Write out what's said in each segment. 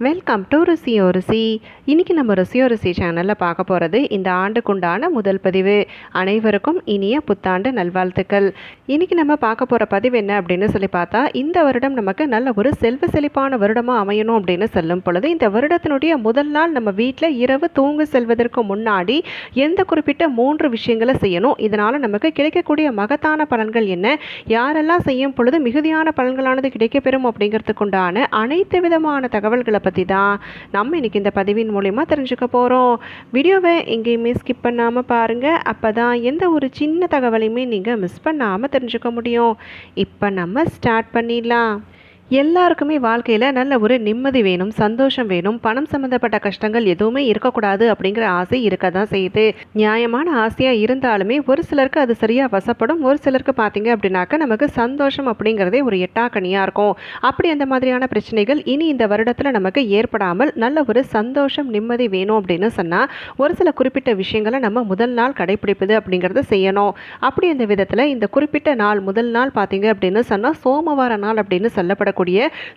Welcome to ருசியோ ருசி இன்றைக்கி நம்ம ருசியோ ருசி சேனலில் பார்க்க போகிறது இந்த ஆண்டுக்குண்டான முதல் பதிவு. அனைவருக்கும் இனிய புத்தாண்டு நல்வாழ்த்துக்கள். இன்றைக்கி நம்ம பார்க்க போகிற பதிவு என்ன அப்படின்னு சொல்லி பார்த்தா இந்த வருடம் நமக்கு நல்ல ஒரு செல்வ செழிப்பான வருடமாக அமையணும் அப்படின்னு சொல்லும் பொழுது இந்த வருடத்தினுடைய முதல் நாள் நம்ம வீட்டில் இரவு தூங்க செல்வதற்கு முன்னாடி எந்த குறிப்பிட்ட மூன்று விஷயங்களை செய்யணும் இதனால் நமக்கு கிடைக்கக்கூடிய மகத்தான பலன்கள் என்ன யாரெல்லாம் செய்யும் பொழுது மிகுதியான பலன்களானது கிடைக்கப்பெறும் அப்படிங்கிறதுக்குண்டான அனைத்து விதமான தகவல்களை பற்றி தான் நம்ம இன்னைக்கு இந்த பதிவின் மூலிமா தெரிஞ்சுக்க போகிறோம் வீடியோவை எங்கேயுமே ஸ்கிப் பண்ணாமல் பாருங்கள் அப்போ தான் எந்த ஒரு சின்ன தகவலையுமே நீங்கள் மிஸ் பண்ணாமல் தெரிஞ்சுக்க முடியும். இப்போ நம்ம ஸ்டார்ட் பண்ணிடலாம். எல்லாருக்குமே வாழ்க்கையில் நல்ல ஒரு நிம்மதி வேணும் சந்தோஷம் வேணும். பணம் சம்மந்தப்பட்ட கஷ்டங்கள் எதுவுமே இருக்கக்கூடாது அப்படிங்கிற ஆசை இருக்க தான் செய்யுது. நியாயமான ஆசையாக இருந்தாலுமே ஒரு சிலருக்கு அது சரியாக வசப்படும். ஒரு சிலருக்கு பார்த்தீங்க அப்படின்னாக்கா நமக்கு சந்தோஷம் அப்படிங்கிறதே ஒரு எட்டாக்கணியாக இருக்கும். அப்படி அந்த மாதிரியான பிரச்சனைகள் இனி இந்த வருடத்தில் நமக்கு ஏற்படாமல் நல்ல ஒரு சந்தோஷம் நிம்மதி வேணும் அப்படின்னு சொன்னால் ஒரு சில குறிப்பிட்ட விஷயங்களை நம்ம முதல் நாள் கடைப்பிடிப்பது அப்படிங்கிறத செய்யணும். அப்படி அந்த விதத்தில் இந்த குறிப்பிட்ட நாள் முதல் நாள் பார்த்தீங்க அப்படின்னு சொன்னால் சோமவார நாள் அப்படின்னு சொல்லப்படக்கூடிய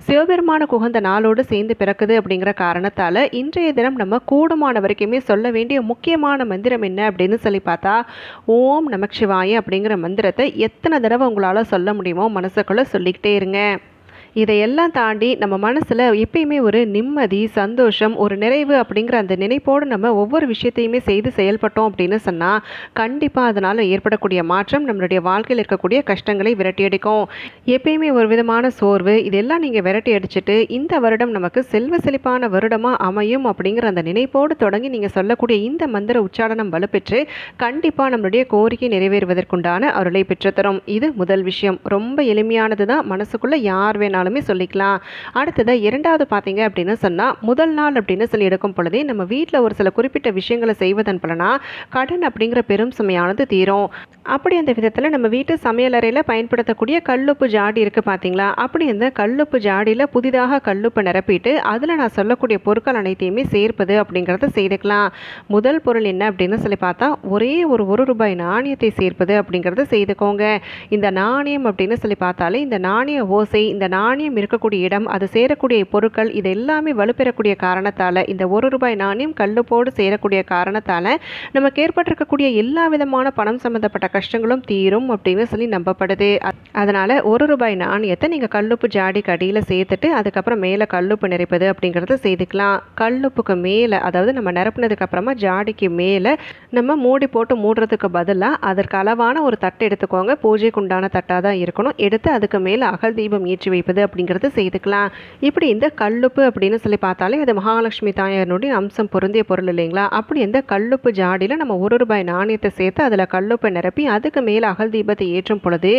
சிவபெருமான குகந்த நாளோடு சேர்ந்து பிறக்குது அப்படிங்கிற காரணத்தால் இன்றைய தினம் நம்ம கூடுமான வரைக்குமே சொல்ல வேண்டிய முக்கியமான மந்திரம் என்ன அப்படின்னு சொல்லி பார்த்தா ஓம் நமச்சிவாய அப்படிங்கிற மந்திரத்தை எத்தனை தடவை உங்களால் சொல்ல முடியுமோ மனசுக்குள்ளே சொல்லிக்கிட்டே இருங்க. இதையெல்லாம் தாண்டி நம்ம மனசில் எப்பயுமே ஒரு நிம்மதி சந்தோஷம் ஒரு நிறைவு அப்படிங்கிற அந்த நினைப்போடு நம்ம ஒவ்வொரு விஷயத்தையுமே செய்து செயல்பட்டோம் அப்படின்னு சொன்னால் கண்டிப்பாக அதனால் ஏற்படக்கூடிய மாற்றம் நம்மளுடைய வாழ்க்கையில் இருக்கக்கூடிய கஷ்டங்களை விரட்டியடிக்கும் எப்பயுமே ஒரு விதமான சோர்வு இதெல்லாம் நீங்கள் விரட்டி அடிச்சுட்டு இந்த வருடம் நமக்கு செல்வ செழிப்பான வருடமாக அமையும் அப்படிங்கிற அந்த நினைப்போடு தொடங்கி நீங்கள் சொல்லக்கூடிய இந்த மந்திர உச்சாரணம் வலுப்பெற்று கண்டிப்பாக நம்மளுடைய கோரிக்கை நிறைவேறுவதற்குண்டான அருளை பெற்றுத்தரும். இது முதல் விஷயம். ரொம்ப எளிமையானது தான் மனசுக்குள்ளே யார் வேணாலும் வேணாலுமே சொல்லிக்கலாம். அடுத்தது இரண்டாவது பார்த்தீங்க அப்படின்னு சொன்னால் முதல் நாள் அப்படின்னு சொல்லி எடுக்கும் பொழுதே நம்ம வீட்டில் ஒரு சில குறிப்பிட்ட விஷயங்களை செய்வதன் பலனா கடன் அப்படிங்கிற பெரும் சுமையானது தீரும். அப்படி அந்த விதத்தில் நம்ம வீட்டு சமையலறையில் பயன்படுத்தக்கூடிய கல்லுப்பு ஜாடி இருக்குது பார்த்தீங்களா அப்படி அந்த கல்லுப்பு ஜாடியில் புதிதாக கல்லுப்பு நிரப்பிட்டு அதில் நான் சொல்லக்கூடிய பொருட்கள் அனைத்தையுமே சேர்ப்பது அப்படிங்கிறத செய்துக்கலாம். முதல் பொருள் என்ன அப்படின்னு சொல்லி பார்த்தா ஒரே ஒரு ஒரு ரூபாய் நாணயத்தை சேர்ப்பது அப்படிங்கிறத செய்துக்கோங்க. இந்த நாணயம் அப்படின்னு சொல்லி பார்த்தாலே இந்த நாணய ஓசை இந்த நாணயம் இருக்கக்கூடிய இடம் அது சேரக்கூடிய பொருட்கள் இது எல்லாமே வலுப்பெறக்கூடிய காரணத்தால் இந்த ஒரு ரூபாய் நாணயம் கல்லுப்போடு சேரக்கூடிய காரணத்தால் நமக்கு ஏற்பட்டிருக்கக்கூடிய எல்லா விதமான பணம் சம்மந்தப்பட்ட கஷ்டங்களும் தீரும் அப்படின்னு சொல்லி நம்பப்படுது. அதனால் ஒரு ரூபாய் நாணயத்தை நீங்கள் கல்லுப்பு ஜாடி கடியில் சேர்த்துட்டு அதுக்கப்புறம் மேலே கல்லுப்பு நிறைப்பது அப்படிங்கிறத செய்துக்கலாம். கல்லுப்புக்கு மேலே அதாவது நம்ம நிரப்புனதுக்கு அப்புறமா ஜாடிக்கு மேலே நம்ம மூடி போட்டு மூடுறதுக்கு பதிலாக அதற்கு அளவான ஒரு தட்டை எடுத்துக்கோங்க. பூஜைக்கு உண்டான தட்டாக தான் இருக்கணும். எடுத்து அதுக்கு மேலே அகல் தீபம் ஏற்றி வைப்பது அப்படிங்கிறது செய்துக்கலாம். இப்படி இந்த கல்லுப்பு அப்படின்னு சொல்லி பார்த்தாலே அது மகாலட்சுமி தாயாரனுடைய அம்சம் பொருந்திய பொருள் இல்லைங்களா? அப்படி இந்த கல்லுப்பு ஜாடியில் நம்ம ஒரு ரூபாய் நாணயத்தை சேர்த்து அதில் கல்லுப்பை நிரப்பி அதுக்கு மேலே அகல் தீபத்தை ஏற்றும் பொழுது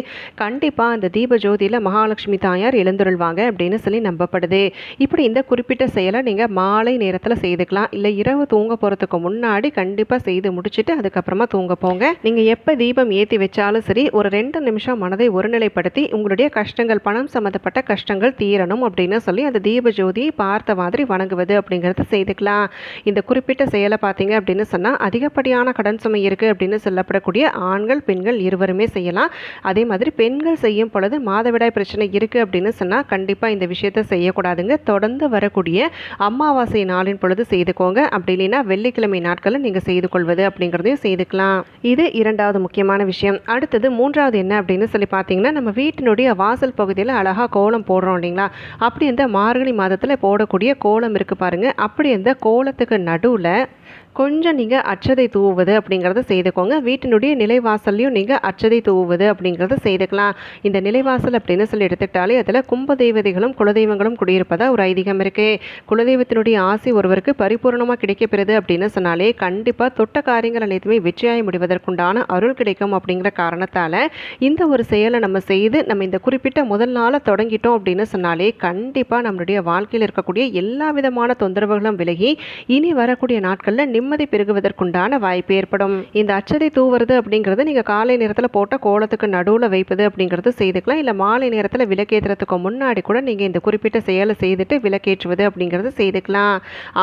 கண்டிப்பாக அந்த தீப ஜோதியில் மகாலட்சுமி தாயார் எழுந்துருள்வாங்க அப்படின்னு சொல்லி நம்பப்படுது. இப்படி இந்த குறிப்பிட்ட செயலை நீங்கள் மாலை நேரத்தில் செய்துக்கலாம். இல்லை இரவு தூங்க போகிறதுக்கு முன்னாடி கண்டிப்பாக செய்து முடிச்சுட்டு அதுக்கப்புறமா தூங்க போங்க. நீங்கள் எப்போ தீபம் ஏற்றி வச்சாலும் சரி ஒரு ரெண்டு நிமிஷம் மனதை ஒருநிலைப்படுத்தி உங்களுடைய கஷ்டங்கள் பணம் சம்மந்தப்பட்ட கஷ்டங்கள் தீரணும் அப்படின்னு சொல்லி அந்த தீப ஜோதியை பார்த்த மாதிரி வணங்குவது அப்படிங்கிறத செய்துக்கலாம். இந்த குறிப்பிட்ட செயலை பார்த்தீங்க அப்படின்னு சொன்னால் அதிகப்படியான கடன் சுமை இருக்குது அப்படின்னு சொல்லப்படக்கூடிய ஆண்கள் பெண்கள் இருவருமே செய்யலாம். அதே மாதிரி பெண்கள் செய்யும் பொழுது மாதவிடாய் பிரச்சனை இருக்குது அப்படின்னு சொன்னால் கண்டிப்பாக இந்த விஷயத்தை செய்யக்கூடாதுங்க. தொடர்ந்து வரக்கூடிய அமாவாசை நாளின் பொழுது செய்துக்கோங்க. அப்படி இல்லைன்னா வெள்ளிக்கிழமை நாட்களில் நீங்கள் செய்து கொள்வது அப்படிங்கிறதையும் செய்துக்கலாம். இது இரண்டாவது முக்கியமான விஷயம். அடுத்தது மூன்றாவது என்ன அப்படின்னு சொல்லி பார்த்தீங்கன்னா நம்ம வீட்டினுடைய வாசல் பகுதியில் அழகாக கோலம் போடுறோம் இல்லைங்களா? அப்படி இந்த மார்கழி மாதத்தில் போடக்கூடிய கோலம் இருக்குது பாருங்கள் அப்படி இந்த கோலத்துக்கு நடுவில் கொஞ்சம் நீங்கள் அச்சதை தூவுவது அப்படிங்கிறத செய்துக்கோங்க. வீட்டினுடைய நிலைவாசல்லையும் நீங்கள் அச்சதை தூவுவது அப்படிங்கிறத செய்துக்கலாம். இந்த நிலைவாசல் அப்படின்னு சொல்லி எடுத்துக்கிட்டாலே அதில் கும்ப தெய்வதைகளும் குலதெய்வங்களும் குடியிருப்பதாக ஒரு ஐதீகம் இருக்குது குலதெய்வத்தினுடைய ஆசை ஒருவருக்கு பரிபூர்ணமாக கிடைக்கப்பெறுது அப்படின்னு சொன்னாலே கண்டிப்பாக தொட்ட காரியங்கள் அனைத்துமே வெற்றியாகி முடிவதற்குண்டான அருள் கிடைக்கும் அப்படிங்கிற காரணத்தால் இந்த ஒரு செயலை நம்ம செய்து நம்ம இந்த குறிப்பிட்ட முதல் நாளை தொடங்கிட்டோம் அப்படின்னு சொன்னாலே கண்டிப்பாக நம்மளுடைய வாழ்க்கையில் இருக்கக்கூடிய எல்லா விதமான தொந்தரவுகளும் விலகி இனி வரக்கூடிய நாட்களில் மனதில் நிம்மதி பெருகுவதற்குண்டான வாய்ப்பு ஏற்படும். இந்த அச்சதை தூவுறது அப்படிங்கிறது நீங்கள் காலை நேரத்தில் போட்ட கோலத்துக்கு நடுவில் வைப்பது அப்படிங்கிறது செய்துக்கலாம். இல்லை மாலை நேரத்தில் விளக்கேற்றுறதுக்கு முன்னாடி கூட நீங்கள் இந்த குறிப்பிட்ட செயலை செய்துட்டு விளக்கேற்றுவது அப்படிங்கிறது செய்துக்கலாம்.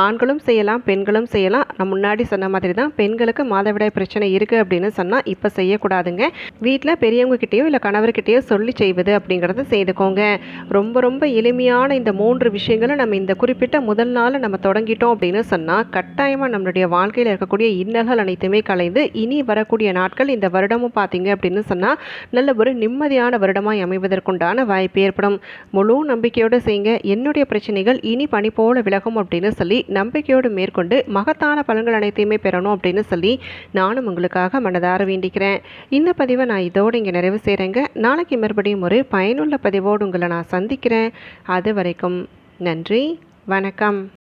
ஆண்களும் செய்யலாம் பெண்களும் செய்யலாம். நான் முன்னாடி சொன்ன மாதிரி தான் பெண்களுக்கு மாதவிடாய் பிரச்சனை இருக்குது அப்படின்னு சொன்னால் இப்போ செய்யக்கூடாதுங்க. வீட்டில் பெரியவங்க கிட்டேயோ இல்லை கணவர்கிட்டயோ சொல்லி செய்வது அப்படிங்கிறத செய்துக்கோங்க. ரொம்ப ரொம்ப எளிமையான இந்த மூன்று விஷயங்களும் நம்ம இந்த குறிப்பிட்ட முதல் நாள் நம்ம தொடங்கிட்டோம் அப்படின்னு சொன்னால் கட்டாயமாக நம்மளுடைய வாழ்க்கையில் இருக்கக்கூடிய இன்னல்கள் அனைத்துமே கலைந்து இனி வரக்கூடிய நாட்கள் இந்த வருடமும் பார்த்தீங்க அப்படின்னு சொன்னால் நல்ல ஒரு நிம்மதியான வருடமாய் அமைவதற்குண்டான வாய்ப்பு ஏற்படும். முழு நம்பிக்கையோடு செய்யுங்க. என்னுடைய பிரச்சனைகள் இனி பனி போல விலகும் அப்படின்னு சொல்லி நம்பிக்கையோடு மேற்கொண்டு மகத்தான பலன்கள் அனைத்தையுமே பெறணும் அப்படின்னு சொல்லி நானும் உங்களுக்காக மனதார வேண்டிக்கிறேன். இந்த பதிவை நான் இதோடு இங்கே நிறைவு செய்கிறேங்க நாளைக்கு மறுபடியும் ஒரு பயனுள்ள பதிவோடு உங்களை நான் சந்திக்கிறேன். அது வரைக்கும் நன்றி வணக்கம்.